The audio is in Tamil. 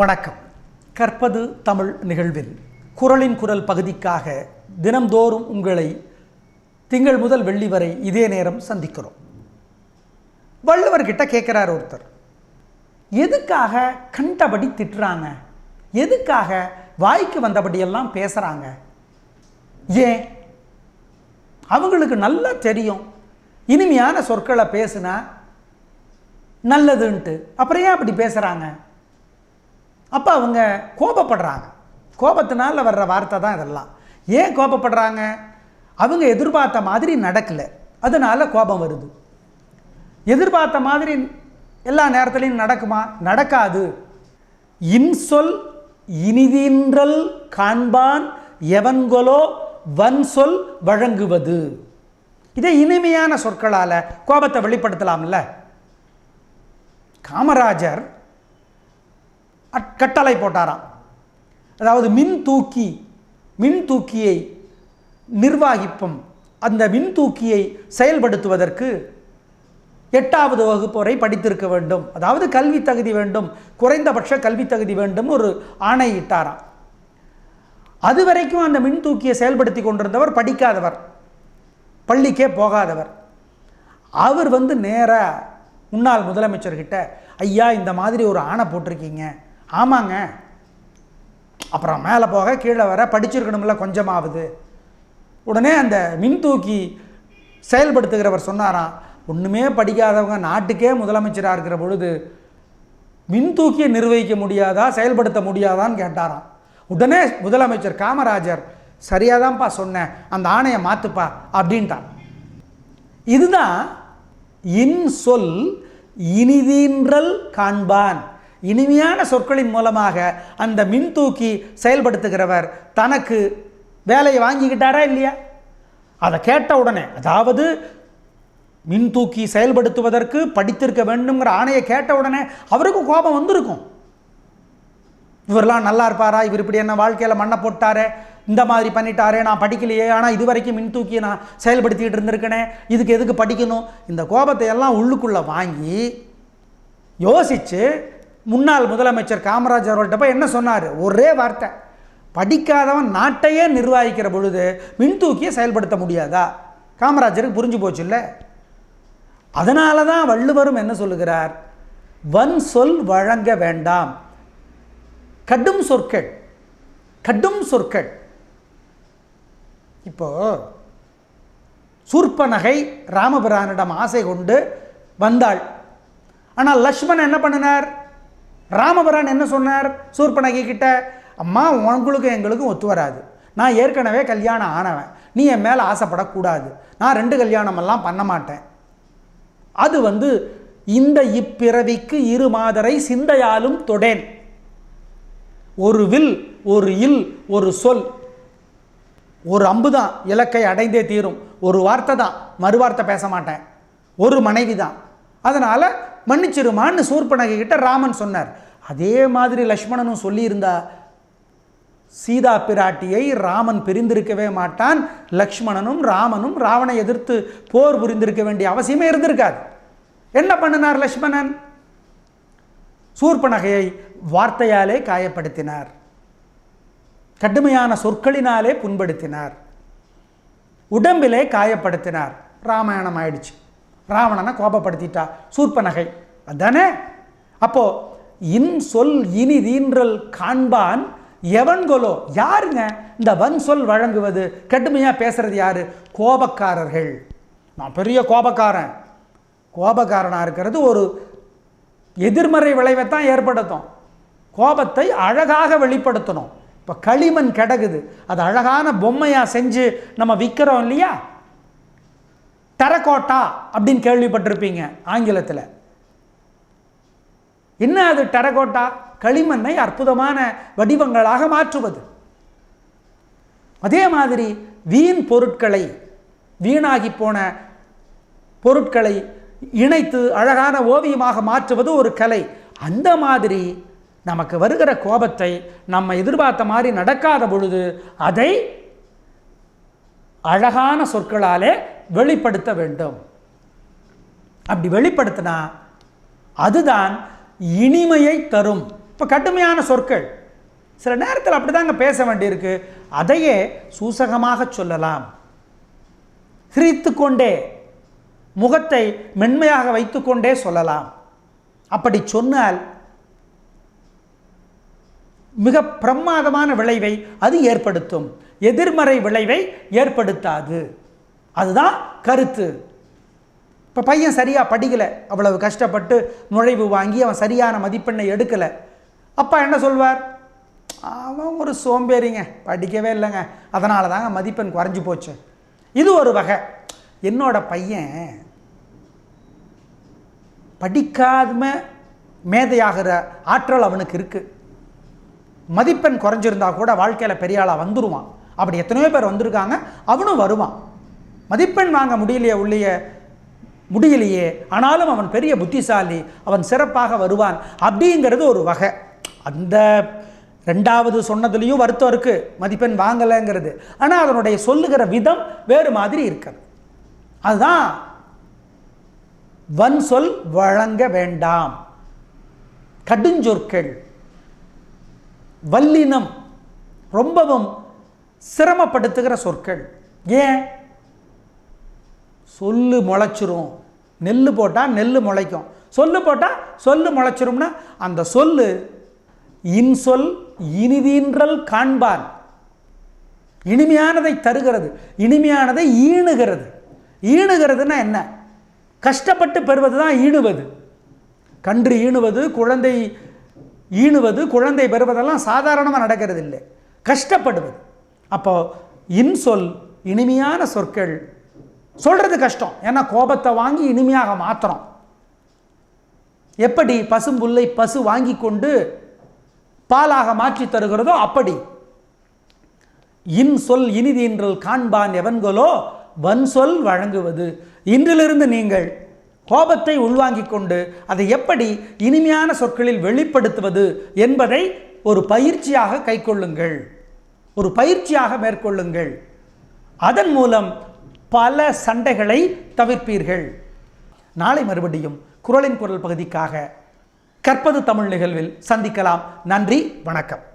வணக்கம். கற்பது தமிழ் நிகழ்வில் குரலின் குரல் பகுதிக்காக தினம்தோறும் உங்களை திங்கள் முதல் வெள்ளி வரை இதே நேரம் சந்திக்கிறோம். வள்ளுவர்கிட்ட கேட்குறார் ஒருத்தர் எதுக்காக கண்டபடி திட்டுறாங்க? எதுக்காக வாய்க்கு வந்தபடியெல்லாம் பேசுகிறாங்க ஏன்? அவங்களுக்கு நல்லா தெரியும். இனிமையான சொற்களை பேசுனா நல்லதுன்ட்டு. அப்புறம் ஏன் அப்படி பேசுகிறாங்க அப்போ அவங்க கோபப்படுறாங்க. கோபத்தினால வர்ற வார்த்தை தான் இதெல்லாம். ஏன் கோபப்படுறாங்க? அவங்க எதிர்பார்த்த மாதிரி நடக்கலை. அதனால் கோபம் வருது. எதிர்பார்த்த மாதிரி எல்லா நேரத்துலையும் நடக்குமா? நடக்காது. இன்சொல் இனிதீன்றல் காண்பான் எவன்கொலோ வன்சொல் வழங்குவது. இதே இனிமையான சொற்களால் கோபத்தை வெளிப்படுத்தலாம்ல. காமராஜர் அட்- கட்டளை போட்டாராம். அதாவது மின் தூக்கி மின் தூக்கியை நிர்வாகிப்பும் அந்த மின் தூக்கியை செயல்படுத்துவதற்கு எட்டாவது வகுப்பு வரை படித்திருக்க வேண்டும். அதாவது கல்வி தகுதி வேண்டும் குறைந்தபட்ச கல்வி தகுதி வேண்டும் ஒரு ஆணை இட்டாராம். அது வரைக்கும் அந்த மின் தூக்கியை செயல்படுத்தி கொண்டிருந்தவர் படிக்காதவர். பள்ளிக்கே போகாதவர். அவர் வந்து நேராக முன்னாள் முதலமைச்சர்கிட்ட ஐயா இந்த மாதிரி ஒரு ஆணை போட்டிருக்கீங்க. ஆமாங்க. அப்புறம் மேலே போக கீழே வர படிச்சிருக்கணும்ல கொஞ்சமாவது. உடனே அந்த மின்தூக்கி செயல்படுத்துகிறவர் சொன்னாராம் ஒன்றுமே படிக்காதவங்க நாட்டுக்கே முதலமைச்சராக இருக்கிற பொழுது மின்தூக்கியை நிர்வகிக்க முடியாதா செயல்படுத்த முடியாதான்னு கேட்டாராம். உடனே முதலமைச்சர் காமராஜர் சரியாதான்ப்பா சொன்னேன் அந்த ஆணையை மாற்றுப்பா அப்படின்ட்டான் இதுதான் இன் சொல் இனிதீன்றல் காண்பான். இனிமையான சொற்களின் மூலமாக அந்த மின்தூக்கி செயல்படுத்துகிறவர் தனக்கு வேலையை வாங்கிக்கிட்டாரா இல்லையா? அதை கேட்ட உடனே அதாவது மின்தூக்கி செயல்படுத்துவதற்கு படித்திருக்க வேண்டுங்கிற ஆணையை கேட்ட உடனே அவருக்கும் கோபம் வந்திருக்கும். இவரெல்லாம் நல்லா இருப்பாரா? இவர் இப்படி என்ன வாழ்க்கையில் மண்ணை போட்டாரே? இந்த மாதிரி பண்ணிட்டாரே நான் படிக்கலையே ஆனால் இது வரைக்கும் மின் தூக்கி நான் செயல்படுத்திக்கிட்டு இருந்திருக்கனே இதுக்கு எதுக்கு படிக்கணும்? இந்த கோபத்தை எல்லாம் உள்ளுக்குள்ளே வாங்கி யோசித்து முன்னாள் முதலமைச்சர் காமராஜர் அவர்கள்ட்ட போய் என்ன சொன்னார்? ஒரே வார்த்தை. படிக்காதவன் நாட்டையே நிர்வகிக்கிற பொழுது மின்தூக்கியை செயல்படுத்த முடியாதா? காமராஜருக்கு புரிஞ்சு போச்சு இல்லை அதனால தான் வள்ளுவரும் என்ன சொல்லுகிறார்? வன் சொல் வழங்க வேண்டாம். கடும் சொற்கள் கடும் சொற்கள். இப்போ சூர்ப்பனகை ராமபிரானிடம் ஆசை கொண்டு வந்தாள். ஆனால் லக்ஷ்மணன் என்ன பண்ணினார்? ராமபிரான் என்ன சொன்னார்? சூர்ப்பனகை கிட்ட அம்மா உங்களுக்கும் எங்களுக்கும் ஒத்து வராது. நான் ஏற்கனவே கல்யாணம் ஆனவன். நீ என் மேலே ஆசைப்படக்கூடாது. நான் ரெண்டு கல்யாணமெல்லாம் பண்ண மாட்டேன். அது வந்து இந்த இப்பிறவிக்கு இரு மாதரை சிந்தையாலும் தொடேன். ஒரு வில் ஒரு இல் ஒரு சொல். ஒரு அம்பு தான் இலக்கை அடைந்தே தீரும். ஒரு வார்த்தை தான் மறுவார்த்தை பேச மாட்டேன். ஒரு மனைவி தான். அதனால் மன்னிச்சிருமான்னு சூர்பனகை கிட்ட ராமன் சொன்னார். அதே மாதிரி லக்ஷ்மணனும் சொல்லியிருந்தா சீதா பிராட்டியை ராமன் பிரிந்திருக்கவே மாட்டான். லக்ஷ்மணனும் ராமனும் ராவனை எதிர்த்து போர் புரிந்திருக்க வேண்டிய அவசியமே இருந்திருக்காது. என்ன பண்ணினார் லக்ஷ்மணன்? சூர்பனகையை வார்த்தையாலே காயப்படுத்தினார். கடுமையான சொற்களினாலே புண்படுத்தினார். உடம்பிலே காயப்படுத்தினார். ராமாயணம் ஆயிடுச்சு. ராவணனை கோபப்படுத்திட்டா. சூர்பனகை அதானே? அப்போது இன் சொல் இனி தீன்றல் காண்பான் எவன்கொலோ யாருங்க? இந்த வன் சொல் வழங்குவது. கடுமையாக பேசுறது யாரு? கோபக்காரர்கள். நான் பெரிய கோபக்காரன். கோபக்காரனாக இருக்கிறது ஒரு எதிர்மறை விளைவை தான் ஏற்படுத்தும். கோபத்தை அழகாக வெளிப்படுத்தணும். இப்போ களிமண் கிடக்குது அது அழகான பொம்மையாக செஞ்சு நம்ம விற்கிறோம் இல்லையா? டெரகோட்டா அப்படின்னு கேள்விப்பட்டிருப்பீங்க ஆங்கிலத்தில். என்ன அது டெரகோட்டா? களிமண்ணை அற்புதமான வடிவங்களாக மாற்றுவது. அதே மாதிரி வீண் பொருட்களை வீணாகி போன பொருட்களை இணைத்து அழகான ஓவியமாக மாற்றுவது ஒரு கலை. அந்த மாதிரி நமக்கு வருகிற கோபத்தை நம்ம எதிர்பார்த்த மாதிரி நடக்காத பொழுது அதை அழகான சொற்களாலே வெளிப்படுத்த வேண்டும். அப்படி வெளிப்படுத்தினா அதுதான் இனிமையை தரும். இப்போ கடுமையான சொற்கள். சில நேரத்தில் அப்படிதாங்க பேச வேண்டியிருக்கு. அதையே சூசகமாக சொல்லலாம். சிரித்து கொண்டே முகத்தை மென்மையாக வைத்துக்கொண்டே சொல்லலாம். அப்படி சொன்னால் மிக பிரமாதமான விளைவை அது ஏற்படுத்தும். எதிர்மறை விளைவை ஏற்படுத்தாது. அதுதான் கருத்து. இப்போ பையன் சரியாக படிக்கலை அவ்வளவு கஷ்டப்பட்டு நுழைவு வாங்கி அவன் சரியான மதிப்பெண்ணை எடுக்கலை. அப்பா என்ன சொல்வார்? அவன் ஒரு சோம்பேறிங்க படிக்கவே இல்லைங்க. அதனால தாங்க மதிப்பெண் குறைஞ்சி போச்சு. இது ஒரு வகை. என்னோட பையன் படிக்காம மேதையாகிற ஆற்றல் அவனுக்கு இருக்குது மதிப்பெண் குறைஞ்சிருந்தா கூட வாழ்க்கையில் பெரிய ஆளாக வந்துடுவான் அப்படி எத்தனையோ பேர் வந்திருக்காங்க அவனும் வருவான். மதிப்பெண் வாங்க முடியலையே உள்ளே முடியலையே. ஆனாலும் அவன் பெரிய புத்திசாலி அவன் சிறப்பாக வருவான் அப்படிங்கிறது ஒரு வகை. அந்த ரெண்டாவது சொன்னதுலேயும் வருத்தம் இருக்குது மதிப்பெண் வாங்கலைங்கிறது. ஆனால் அதனுடைய சொல்லுகிற விதம் வேறு மாதிரி இருக்கிறது. அதுதான் வன் சொல் வழங்க வேண்டாம். கடுஞ்சொற்கள் வல்லினம் ரொம்பவும் சிரமப்படுத்துகிற சொற்கள். ஏன்? சொல்லு முளைச்சிரும். நெல் போட்டால் நெல் முளைக்கும். சொல்லு போட்டால் சொல்லு முளைச்சிரும்னா அந்த சொல்லு இன்சொல் இனிதீன்றல் காண்பான். இனிமையானதை தருகிறது. இனிமையானதை ஈணுகிறது. ஈணுகிறதுனா என்ன? கஷ்டப்பட்டு பெறுவது தான் ஈணுவது. கன்று ஈணுவது குழந்தை ஈணுவது குழந்தை பெறுவதெல்லாம் சாதாரணமாக நடக்கிறது இல்லை கஷ்டப்படுவது. அப்போ இன்சொல் இனிமையான சொற்கள் சொல்கிறது கஷ்டம். ஏன்னா கோபத்தை வாங்கி இனிமையாக மாற்றுறோம் எப்படி பசும்புல்லை பசு வாங்கி கொண்டு பாலாக மாற்றி தருகிறதோ அப்படி. இன் சொல் இனிதீன்றல் காண்பான் எவன்களோ வன் சொல் வழங்குவது. இன்றிலிருந்து நீங்கள் கோபத்தை உள்வாங்கிக் கொண்டு அதை எப்படி இனிமையான சொற்களில் வெளிப்படுத்துவது என்பதை ஒரு பயிற்சியாக கைக்கொள்ளுங்கள். ஒரு பயிற்சியாக மேற்கொள்ளுங்கள். அதன் மூலம் பல சண்டைகளை தவிர்ப்பீர்கள். நாளை மறுபடியும் குரலின் குரல் பகுதிக்காக கற்பது தமிழ் நிகழ்வில் சந்திக்கலாம். நன்றி வணக்கம்.